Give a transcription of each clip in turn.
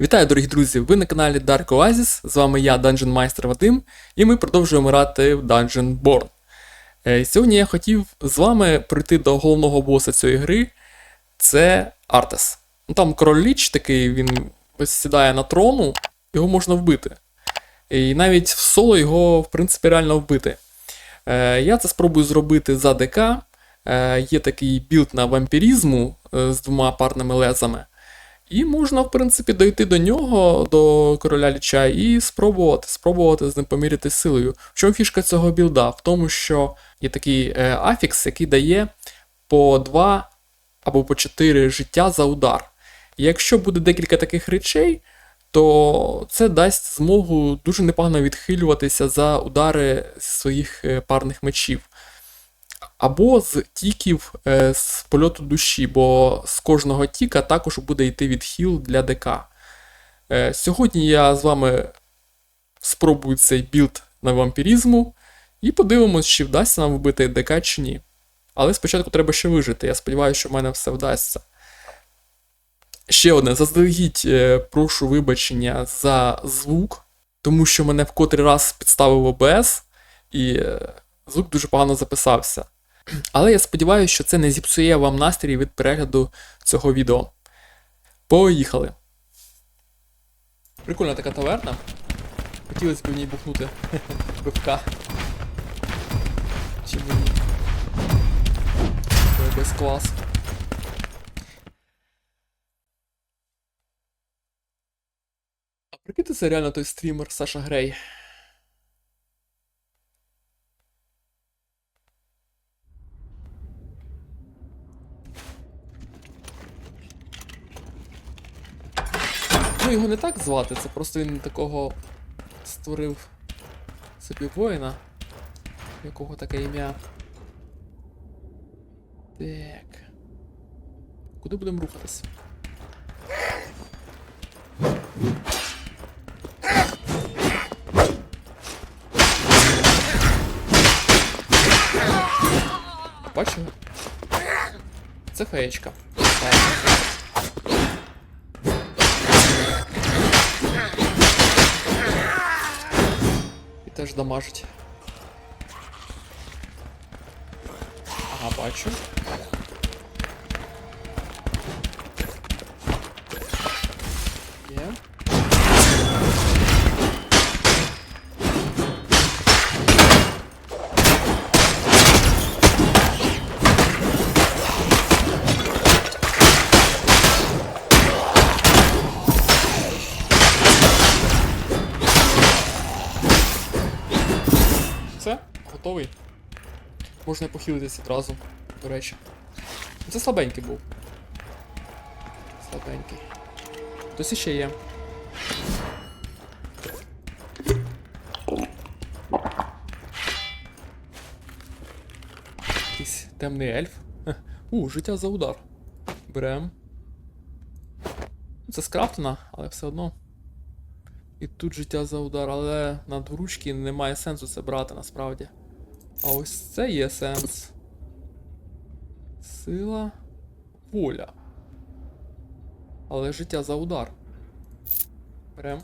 Вітаю, дорогі друзі! Ви на каналі Dark Oasis, з вами я, Dungeon Майстер Вадим, і ми продовжуємо грати в Dungeon Born. Е, Сьогодні я хотів з вами прийти до головного боса цієї гри. Це Артес. Ну, там король Ліч такий, він сідає на трону, його можна вбити. І навіть в соло його, в принципі, реально вбити. Е, Я це спробую зробити за ДК. Е, Є такий білд на вампірізму з двома парними лезами. І можна, в принципі, дойти до нього, до короля ліча, і спробувати, спробувати з ним поміряти силою. В чому фішка цього білда? В тому, що є такий е, афікс, який дає по 2 або по 4 життя за удар. І якщо буде декілька таких речей, то це дасть змогу дуже непогано відхилюватися за удари своїх е, парних мечів. Або з тіків е, з польоту душі, бо з кожного тіка також буде йти відхил для ДК. Е, сьогодні я з вами спробую цей білд на вампірізму і подивимось, чи вдасться нам вбити ДК чи ні. Але спочатку треба ще вижити. Я сподіваюся, що в мене все вдасться. Ще одне, заздалегідь е, прошу вибачення за звук, тому що мене в котрий раз підставив ОБС, і звук дуже погано записався. Але я сподіваюся, що це не зіпсує вам настрій від перегляду цього відео. Поїхали! Прикольна така таверна. Хотілося б в ній бухнути пивка. Чи мені? Без клас. А прикиньте, це реально той стрімер Саша Грей. Не так звати, це просто він такого створив собі воїна, якого таке ім'я. Так. Куди будемо рухатись? Бачили? Це феєчка. Дамажить. Ага, бачу. Все, готовий. Можна і похилитися одразу, до речі. Це слабенький був. Слабенький. Хтось іще є. Якийсь темний ельф. У, життя за удар. Берем. Це скрафтена, але все одно. І тут життя за удар, але на дворучки немає сенсу це брати насправді. А ось це є сенс. Сила. Воля. Але життя за удар. Берем.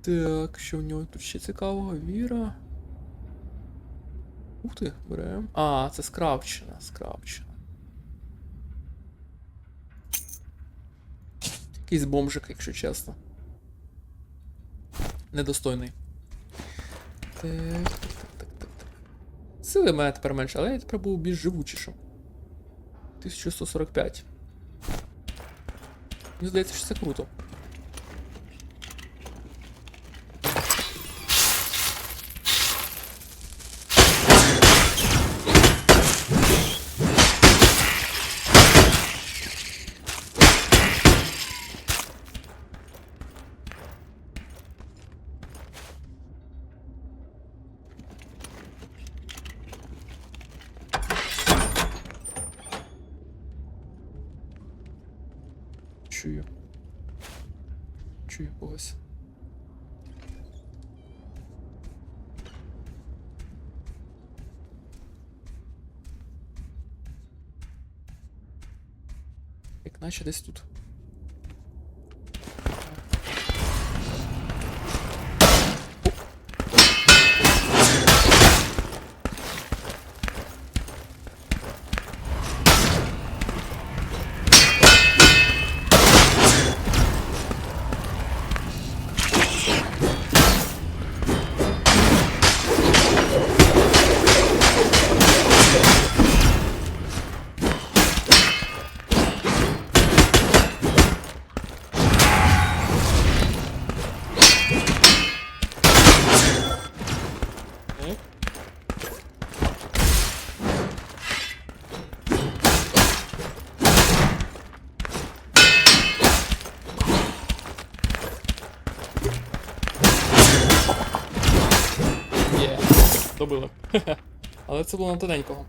Так, що в нього тут ще цікавого? Віра. Ух ти, берем. А, це скрафчена, скрафчена. Якийсь бомжик, якщо чесно. Недостойний. Так, так, так, так, так. Сили в мене тепер менше, але я тепер був більш живучішим. 1145. Мені здається, що це круто. Чую. Чую когось. Як наче десь тут. Але це було на тоненького.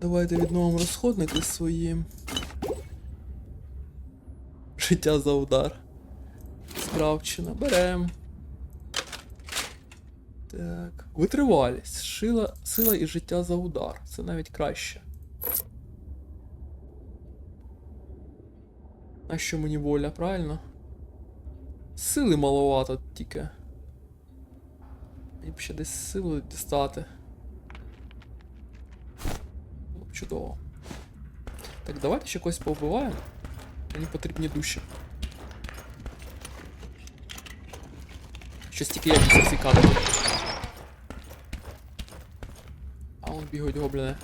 Давайте відновимо розходники свої. Життя за удар. Скравчина. Берем. Так. Витривалість. Шила, сила і життя за удар. Це навіть краще. А що мені воля, правильно? Сили маловато тільки. Мені б ще десь силу дістати. Було б чудово. Так, давайте ще когось повбиваємо. Мені потрібні душі. Щось тільки я після кадри. бігають гобліни.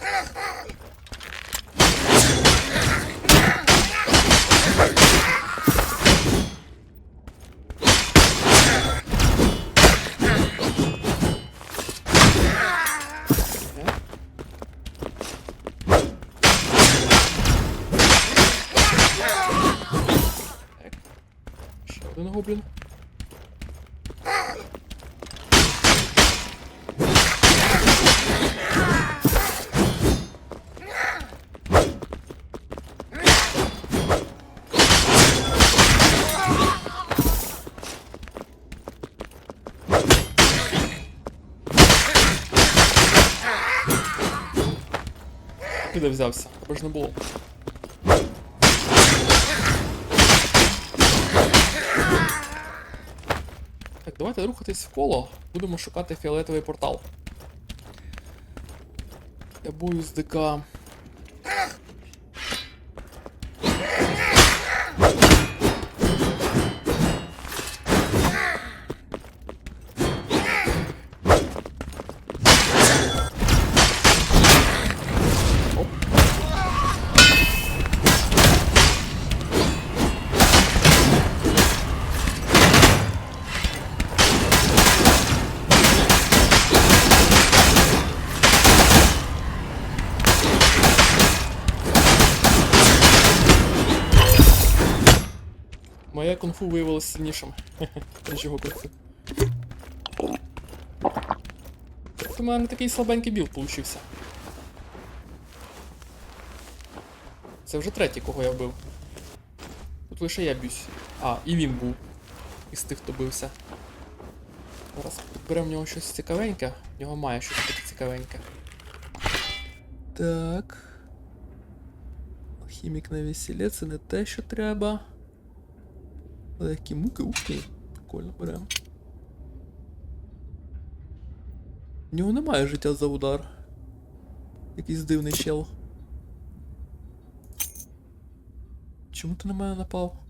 Де взявся? Бо ж не було. Так, давайте рухатись в коло. Будемо шукати фіолетовий портал. Я бою з ДК. Кунг-фу виявилася сильнішим, ніж його кунг-фу. Тобто у мене такий слабенький білд получився. Це вже третій, кого я вбив. Тут лише я б'юсь. А, і він був. Із тих, хто бився. Зараз підберемо в нього щось цікавеньке. В нього має щось таке цікавеньке. Так. Алхімік на весіллі, це не те, що треба. Легкі муки, ух ти. Прикольно беремо. В нього немає життя за удар. Якийсь дивний чел. Чому ти на мене напав?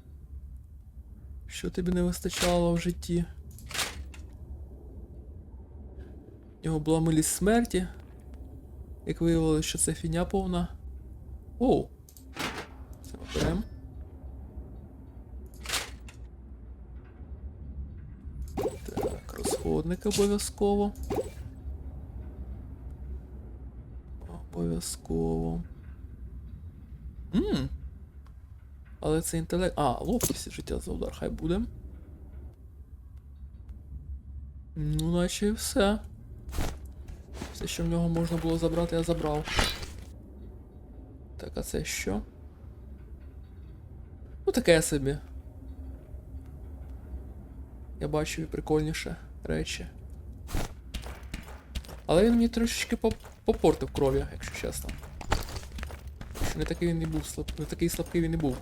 Що тобі не вистачало в житті? В нього була милість смерті. Як виявилося, що це фіня повна. Оу. Це ми. Розходник обов'язково. Обов'язково. Ммм. Але це інтелект. А, ловкість життя за удар, хай буде. Ну, наче і все. Все, що в нього можна було забрати, я забрав. Так, а це що? Ну, таке собі. Я бачу прикольніше речі. Але він мені трошечки поп- попортив кров'я, якщо чесно. Що не такий він і був слаб... не такий слабкий він і був.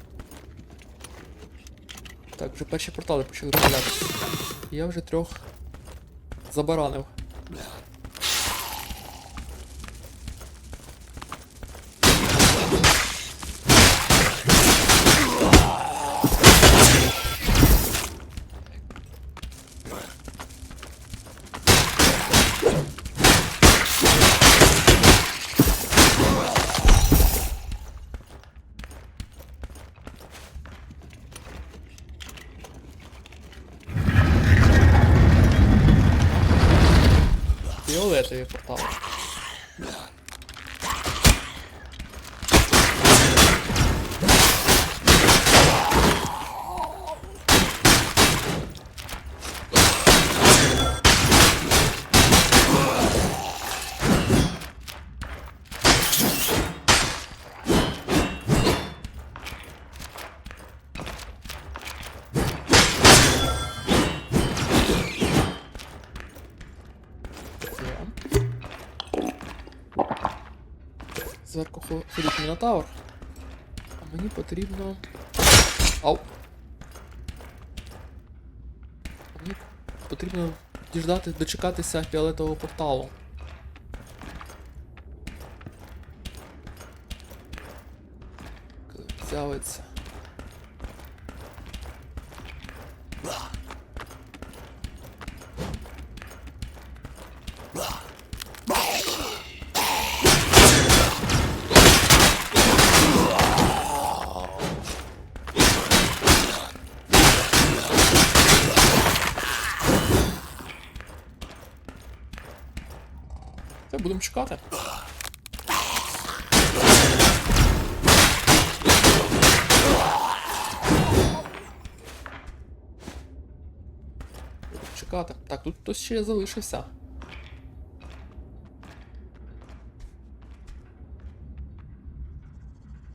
Так, вже перші портали почали розглядати. Я вже трьох забаранив. Зверху хо- ходить мінотавр. А мені потрібно. Ау. Мені потрібно діждати, дочекатися фіолетового порталу. З'явиться. Це будемо чекати. Будемо чекати. Так, тут хтось ще залишився.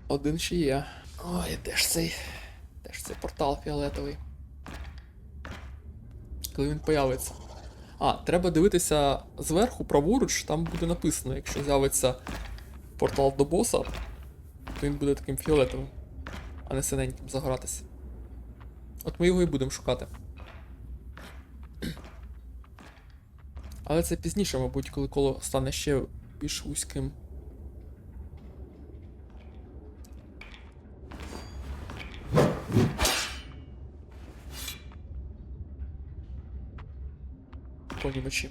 Один ще є. Ой, де ж цей. Де ж цей портал фіолетовий? Коли він появиться. А, треба дивитися зверху, праворуч, там буде написано, якщо з'явиться портал до боса, то він буде таким фіолетовим, а не синеньким загоратися. От ми його і будемо шукати. Але це пізніше, мабуть, коли коло стане ще більш вузьким. Понімачі.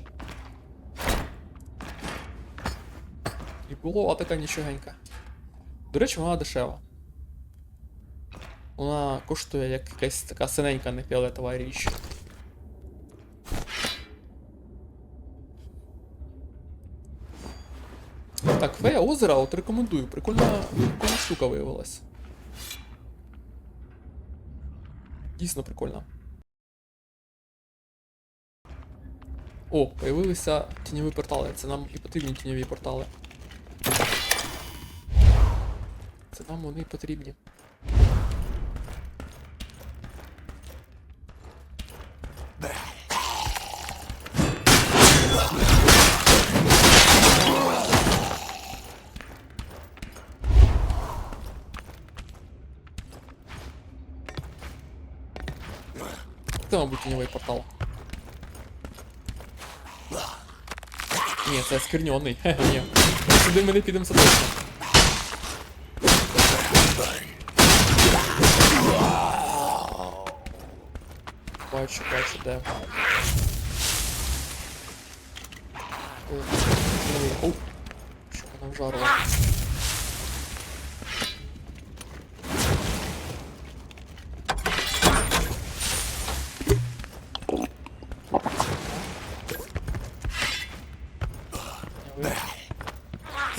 І було така нічогенька. До речі, вона дешева. Вона коштує як якась така синенька, не річ. Так, фея озера, от рекомендую. Прикольна, прикольна штука виявилась. Дійсно прикольна. О, появилися тіньові портали. Це нам і потрібні тіньові портали. Це нам вони потрібні. Це, мабуть, тіньовий портал. Ні, це скерньоний. Хе, ні. Сюди ми не підемо це точно. Бачу, бачу, де. О. Що вона вжарила. Тіньовий.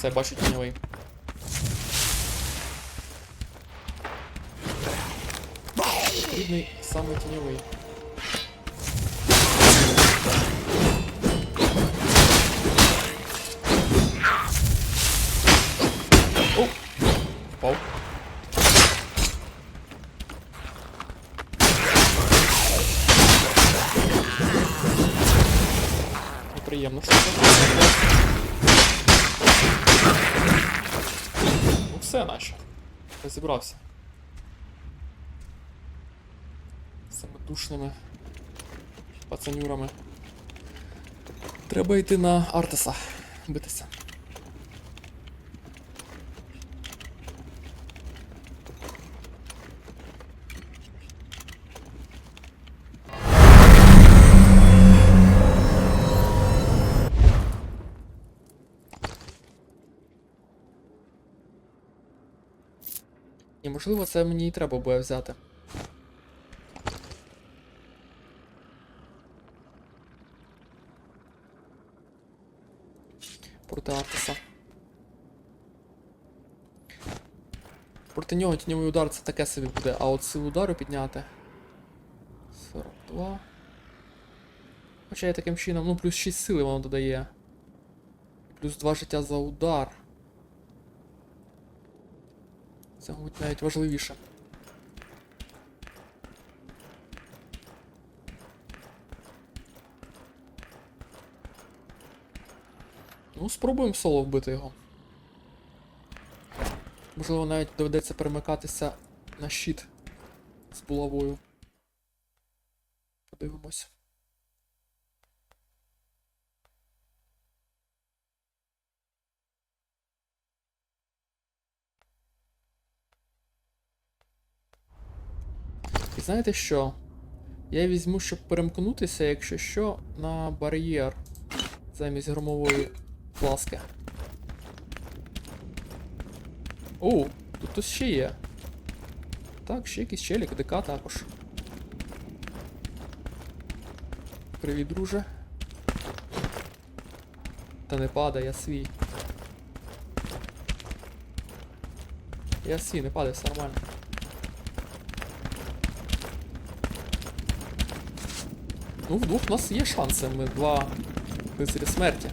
Все, бачу тіньовий. Потрібний саме тіньовий. Розібрався. З цими душними пацанюрами. Треба йти на Артеса битися. Можливо це мені і треба буде взяти. проти Артеса. Проти нього тіньовий удар це таке собі буде, а от силу удару підняти. 42. Хоча я таким чином, ну плюс 6 сили воно додає. Плюс 2 життя за удар. Це, мабуть, навіть важливіше. Ну, спробуємо соло вбити його. Можливо, навіть доведеться перемикатися на щит з булавою. Подивимось. І знаєте що? Я візьму, щоб перемкнутися, якщо що, на бар'єр замість громової пласки. О, тут хтось ще є. Так, ще якийсь челік, ДК також. Привіт, друже. Та не падай, я свій. Я свій, не падай, все нормально. Ну, вдвох у нас є шанси, ми два лицарі смерті.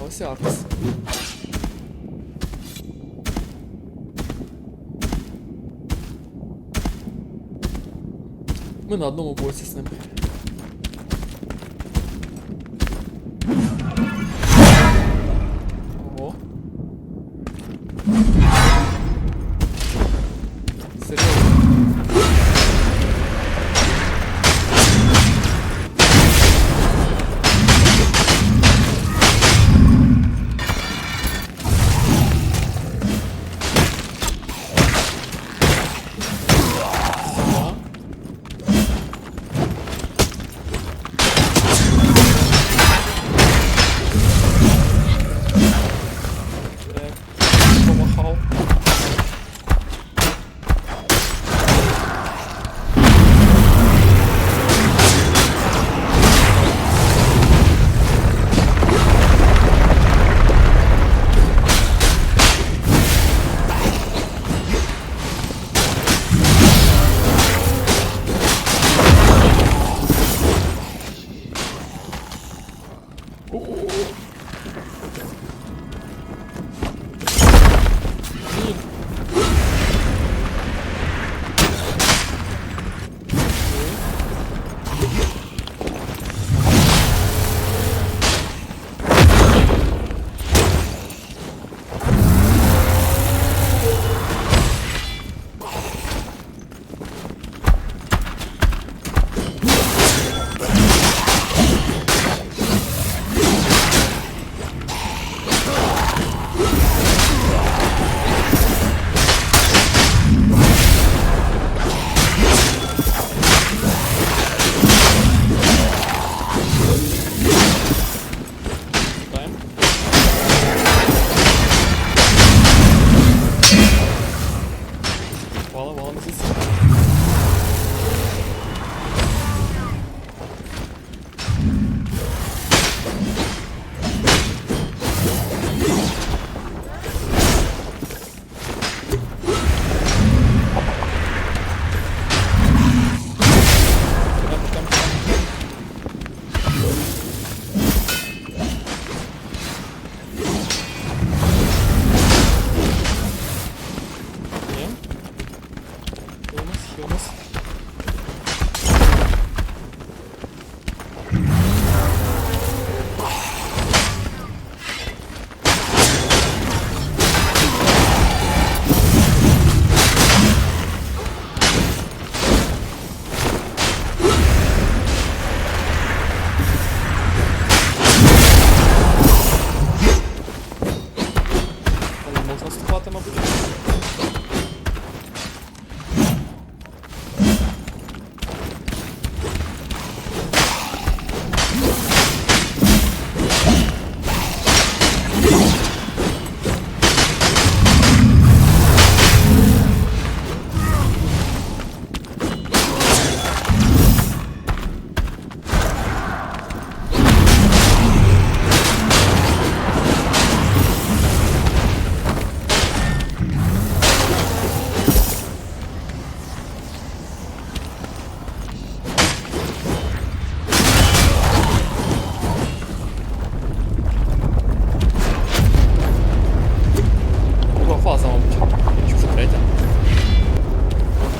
А ось і Артес. Ми на одному боці з ним.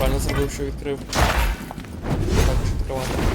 правильно зробив, що відкрив. Так, відкривати.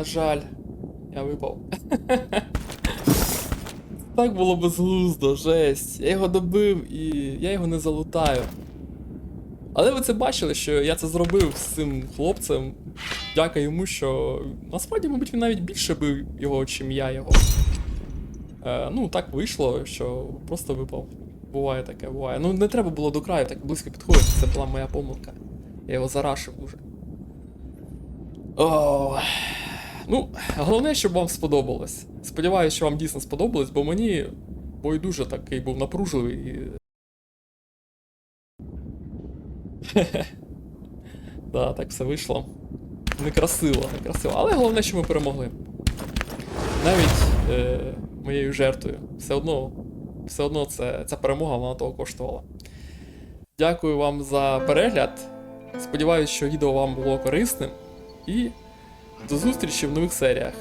На жаль, я випав. так було безглуздо, жесть. Я його добив і я його не залутаю. Але ви це бачили, що я це зробив з цим хлопцем. Дяка йому, що насправді, мабуть, він навіть більше бив його, чим я його. Е, ну, так вийшло, що просто випав. Буває таке, буває. Ну, не треба було до краю так близько підходити, це була моя помилка. Я його зарашив уже. О, ну, головне, щоб вам сподобалось. Сподіваюсь, що вам дійсно сподобалось, бо мені бой дуже такий був напружливий. І... да, так все вийшло. Некрасиво, некрасиво. Але головне, що ми перемогли. Навіть е, моєю жертвою. Все одно, все одно це, ця перемога вона того коштувала. Дякую вам за перегляд. Сподіваюсь, що відео вам було корисним. І до зустрічі в нових серіях.